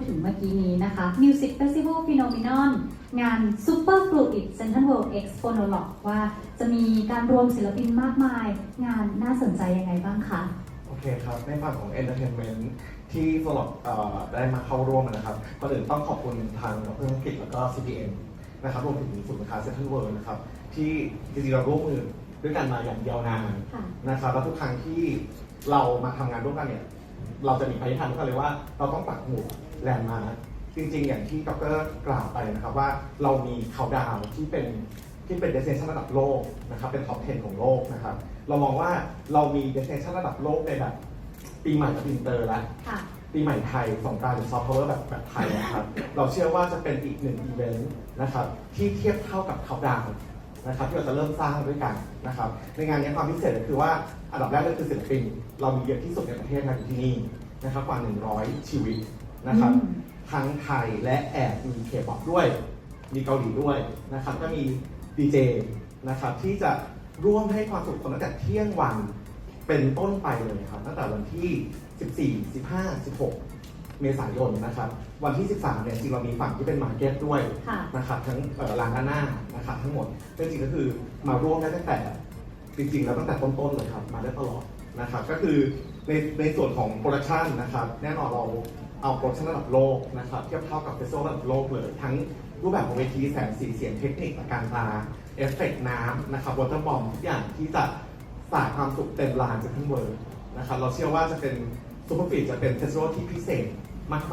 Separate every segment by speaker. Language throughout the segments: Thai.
Speaker 1: ด้มีการพูดถึงเมื่อกี้นี้นะคะ Music Festival Phenomenon งาน Super Fluid Central World X Phonolog ว่าจะมีการรวมศิลปินมากมาย งานน่าสนใจยังไงบ้างคะ
Speaker 2: โอเคครับ ในฝั่งของ Entertainment ที่สลอดเอ่อได้มาเข้าร่วมนะครับก่อนอื่นต้องขอบคุณทางดรอังกฤษแล้วก็ CPM นะครับรวมถึงศูนย์การค้าเซ็นทรัลเวิลด์นะครับ ที่จริงๆเราร่วมมือด้วยกันมาอย่างยาวนาน
Speaker 1: ค่ะ
Speaker 2: นะครับแล้วทุกครั้งที่เรามาทำงานร่วมกันเนี่ย เราจะมีปณิธานทุกครั้งเลยว่าเราต้องปักหมุด แลนด์มาร์คจริงๆ อย่างที่ดรกล่าวไปนะครับว่าเรามีเขาดาวน์ที่เป็นที่เป็นเดสเ i นชันระดับโลกนะครับเป็นท็อป 10 ของโลกนะครับ เรามองว่าเรามีเดสเ i นชันระดับโลกในแบบปีใหม่กับอินเตอร์แล้ว
Speaker 1: ค่ะ
Speaker 2: ปีใหม่ไทยสงกรานต์หรือซอฟต์พาวเวอร์แบบแบบไทยนะครับ เราเชื่อว่าจะเป็นอีกหนึ่งอีเวนต์นะครับที่เทียบเท่ากับเขาดาวน์นะครับที่เราจะเริ่มสร้างด้วยกันนะครับ ในงานนี้ความพิเศษก็คือว่าอันดับแรกก็คือศิลปิน เรามีเยอะที่สุดในประเทศมาอยู่ที่นี่นะครับกว่า 100 ชีวิต นะครับ
Speaker 1: อืม
Speaker 2: ทั้งไทยและแอบมีเคป๊อปด้วย มีเกาหลีด้วยนะครับ ก็มีดีเจนะครับที่จะร่วมให้ความสุขคนตั้งแต่เที่ยงวันเป็นต้นไปเลยครับตั้งแต่วันที่ 14 15 16 เมษายนนะครับ วันที่ 13 เนี่ยจริงเรามีฝั่งที่เป็นมาร์เก็ตด้วย
Speaker 1: ค่ะ
Speaker 2: นะครับทั้งเอ่อร้านด้านหน้านะครับทั้งหมดซึ่งจริงๆก็คือมาร่วมได้ตั้งแต่จริงๆแล้วตั้งแต่ต้นๆเลยครับมาได้ตลอดนะครับก็คือในในส่วนของโปรดักชันนะครับแน่นอนเรา เอาโปรดักชันระดับโลกนะครับเทียบเท่ากับเฟสติวัลระดับโลกเลย ทั้งรูปแบบของเวทีแสงสีเสียงเทคนิคการตาเอฟเฟกต์น้ำนะครับวอเตอร์บอมทุกอย่างที่จะสาดความสุขเต็มลานจะทั้งเวิร์นะครับเราเชื่อว่าจะเป็นซูเปอร์ฟีดจะเป็นเฟสติวัลที่พิเศษ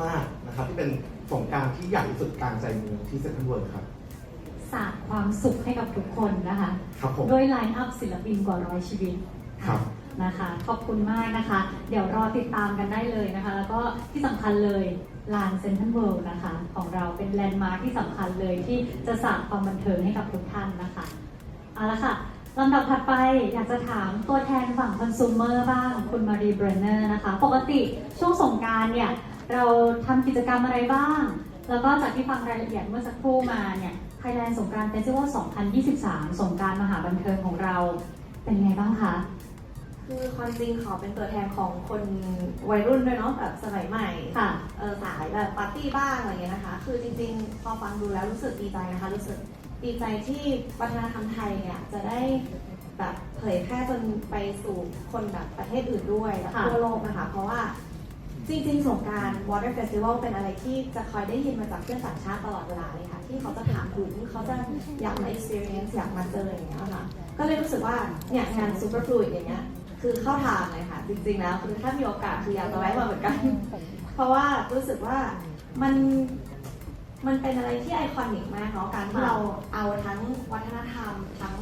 Speaker 2: มากๆนะครับที่เป็นสงกรารที่ใหญ่ที่สุดกลางใจเมืองที่เซ็นทรัลเวิร์ครับ
Speaker 1: สาดความสุขให้กับทุกคนนะคะ
Speaker 2: ครับผม
Speaker 1: ด้วยไลน์อัพศิลปินกว่าร้อยชีวิต
Speaker 2: ครับ
Speaker 1: นะคะ ขอบคุณมากนะคะ เดี๋ยวรอติดตามกันได้เลยนะคะ แล้วก็ที่สำคัญเลยลานเซ็นทรัลเวิลด์นะคะ ของเราเป็นแลนด์มาร์คที่สำคัญเลยที่จะสร้างความบันเทิงให้กับทุกท่านนะคะเอาละค่ะลำดับถัดไปอยากจะถามตัวแทนฝั่งคอน sumer บ้างคุณมารีเบรนเนอร์นะคะ ปกติช่วงสงการเนี่ยเราทำกิจกรรมอะไรบ้าง แล้วก็จากที่ฟังรายละเอียดเมื่อสักครู่มาเนี่ย Thailand สงการเฟสติวัล2023 สงการมหาบันเทิงของเราเป็นไงบ้างคะ
Speaker 3: คือความจริงขอเป็นตัวแทนของคนวัยรุ่นด้วยเนาะแบบสมัยใหม่
Speaker 1: ค่ะ
Speaker 3: เออสายแบบปาร์ตี้บ้างอะไรอย่างเงี้ยนะคะ คือจริงๆ พอฟังดูแล้วรู้สึกดีใจนะคะ รู้สึกดีใจที่วัฒนธรรมไทยเนี่ยจะได้แบบเผยแพร่จนไปสู่คนแบบประเทศอื่นด้วยและ
Speaker 1: ค่ะ
Speaker 3: ทั่วโลกนะคะ เพราะว่าจริงๆ สงกราร Water Festival เป็นอะไรที่จะคอยได้ยินมาจากเพื่อนต่างชาติตลอดเวลาเลยค่ะ ที่เขาจะถามถึงเขาจะอยากมา experience อยากมาเจออย่างเงี้ยค่ะ ก็เลยรู้สึกว่าเนี่ยงาน Super Fluid อย่างเงี้ย คือเข้าทางเลยค่ะ จริงๆแล้วคือถ้ามีโอกาสคืออยากจะแวะมาเหมือนกัน เพราะว่ารู้สึกว่ามันมันเป็นอะไรที่ไอคอนิกมากเนาะการที่
Speaker 1: ค่ะ
Speaker 3: เราเอาทั้งวัฒนธรรม ทั้ง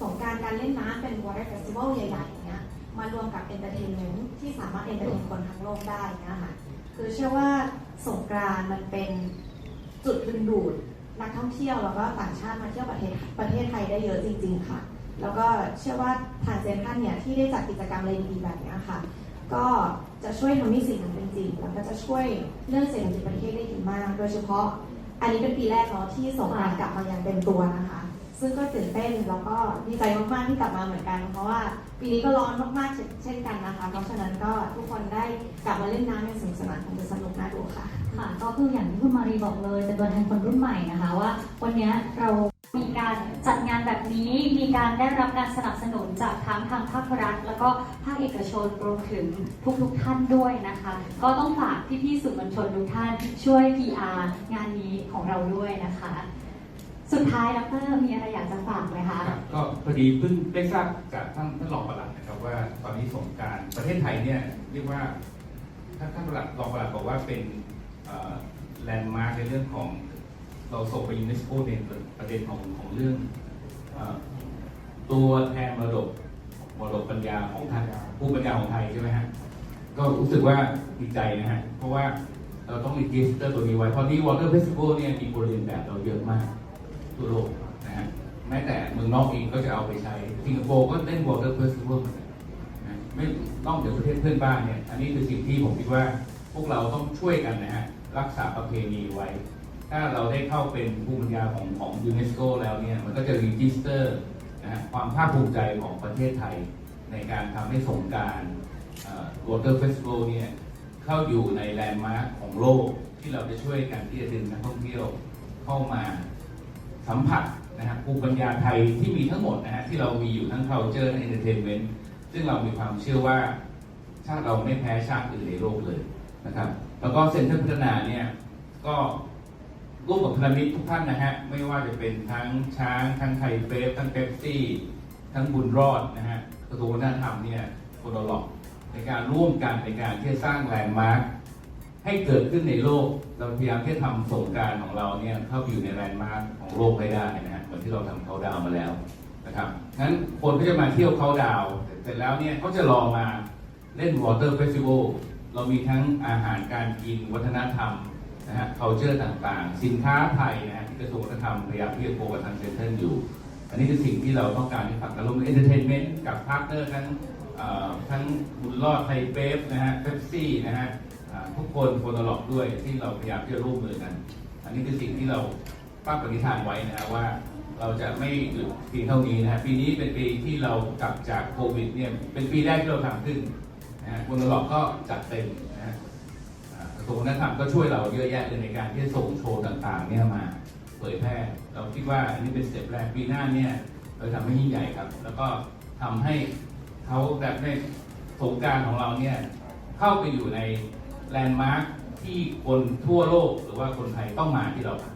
Speaker 3: สงกรารการเล่นน้ำเป็น water festival ใหญ่ๆอย่างเงี้ยมารวมกับ entertainment ที่สามารถ entertain คนทั้งโลกได้เนะคะคือเชื่อว่าสงกรานต์มันเป็นจุดดึงดูดนักท่องเที่ยวแล้วก็ต่างชาติมาเที่ยวประเทศประเทศไทยได้เยอะจริง ๆ ค่ะ แล้วก็เชื่อว่าทางเซนทรันเนี่ยที่ได้จัดกิจกรรมอะไรดีๆแบบนี้ค่ะ ก็จะช่วยทำให้สิ่งนั้นเป็นจริงแล้วก็จะช่วยเรื่องเศรษฐกิจประเทศได้ดีมาก โดยเฉพาะอันนี้เป็นปีแรกเนาะที่ส่งกานกลับมาอย่างเต็มตัวนะคะ ซึ่งก็ตื่นเต้นแล้วก็ดีใจมากๆที่กลับมาเหมือนกัน เพราะว่าปีนี้ก็ร้อนมากๆเช่นกันนะคะเพราะฉะนั้นก็ทุกคนได้กลับมาเล่นน้ำอย่างสนุกสนานคงจะสนุกน่าดูค่ะ
Speaker 1: ค่ะ ก็คืออย่างที่คุณมารีบอกเลยเป็นตัวแทนคนรุ่นใหม่นะคะว่า วันนี้เรา นี้มีการได้รับการสนับสนุนจากทั้งทางภาครัฐ แล้วก็ภาคเอกชนรวมถึงทุกๆท่านด้วยนะคะ ก็ต้องฝากพี่ๆสื่อมวลชนทุกท่านช่วย PR งานนี้ของเราด้วยนะคะ สุดท้ายดรมีอะไรอยากจะฝากไหมคะ
Speaker 4: ครับก็พอดีเพิ่งได้ทราบจากท่านท่านรองปลัดนะครับว่าตอนนี้สงการประเทศไทยเนี่ยเรียกว่าท่านท่านปลัดรองปลัดบอกว่าเป็นแลนด์มาร์กในเรื่องของเราส่งไปยูเนสโกในประเด็นของของเรื่อง ตัวแทนมรดกมรดกปัญญาของไทยผู้ปัญญาของไทยใช่ไหมฮะก็รู้สึกว่าดีใจนะฮะ เพราะว่าเราต้องรีจิสเตอร์ตัวนี้ไว้ เพราะที่วอเตอร์เฟสติวัลเนี่ยมีบริเวณแบบเราเยอะมากทั่วโลกนะฮะแม้แต่เมืองนอกเองก็จะเอาไปใช้สิงคโปร์ก็เล่น Water Festival เหมือนกันนะไม่นอกจากประเทศเพื่อนบ้านเนี่ย อันนี้คือสิ่งที่ผมคิดว่าพวกเราต้องช่วยกันนะฮะ รักษาประเพณีไว้ ถ้าเราได้เข้าเป็นภูมิปัญญาของของยูเนสโกแล้วเนี่ยมันก็จะรีจิสเตอร์นะฮะความภาคภูมิใจของประเทศไทย ในการทำให้สงการาร Water Festival เนี่ยเข้าอยู่ในแลนด์มาร์คของโลกที่เราจะช่วยกันที่จะดึงนักท่องเที่ยวเข้ามาสัมผัสนะฮะภูมิปัญญาไทยที่มีทั้งหมดนะฮะที่เรามีอยู่ทั้ง culture และ entertainment ซึ่งเรามีความเชื่อว่าชาติเราไม่แพ้ชาติอื่นในโลกเลยนะครับ แล้วก็เซ็นเตอร์พัฒนาเนี่ยก็ ร่วมกับพันธมิตรทุกท่านนะฮะ ไม่ว่าจะเป็นทั้งช้าง ทั้งไทยเฟฟทั้งเป๊ปซี่ ทั้งบุญรอดนะฮะกระทรวงวัฒนธรรมเนี่ยโคโนล็อกในการร่วมกันในการที่จะสร้างแลนด์มาร์คให้เกิดขึ้นในโลก เราพยายามที่จะทำสงการของเราเนี่ยเข้าไปอยู่ในแลนด์มาร์คของโลกให้ได้นะฮะเหมือนที่เราทำเขาดาวมาแล้วนะครับงั้นคนก็จะมาเที่ยวเขาดาวเสร็จแล้วเนี่ยเขาจะรอมาเล่นวอเตอร์เฟสติวัลเรามีทั้งอาหารการกินวัฒนธรรม นะฮะ culture ต่างๆ สินค้าไทยนะฮะที่กระทรวงวัฒนธรรมพยายามที่จะโคกับทางเซ็นเตอร์อยู่ อันนี้คือสิ่งที่เราต้องการที่ผลักดันรวมเอนเตอร์เทนเมนต์กับพาร์ทเนอร์ทั้งทั้งบุญรอดไทยเบฟนะฮะเ e ปซี่นะฮะทุกคนโฟนล็อกด้วยที่เราพยายามที่จะร่วมมือกัน อันนี้คือสิ่งที่เราตั้งปณิธานไว้นะฮะว่าเราจะไม่หยุดเพียงเท่านี้นะฮะปีนี้เป็นปีที่เรากลับจากโควิดเนี่ยเป็นปีแรกที่เราทำขึ้นนะฮะโฟนล็อกก็จัดเต็ม นะฮะอ่ากระทรวงวัฒนธรรมก็ช่วยเราเยอะแยะเลยในการที่จะส่งโชว์ต่างๆ เนี่ยมาเผยแพร่ เราคิดว่าอันนี้เป็นสเต็ปแรกปีหน้าเนี่ยเราทำให้ยิ่งใหญ่ครับ แล้วก็ทำให้เขาแบบในสงการของเราเนี่ยเข้าไปอยู่ในแลนด์มาร์คที่คนทั่วโลกหรือว่าคนไทยต้องมาที่เราครับ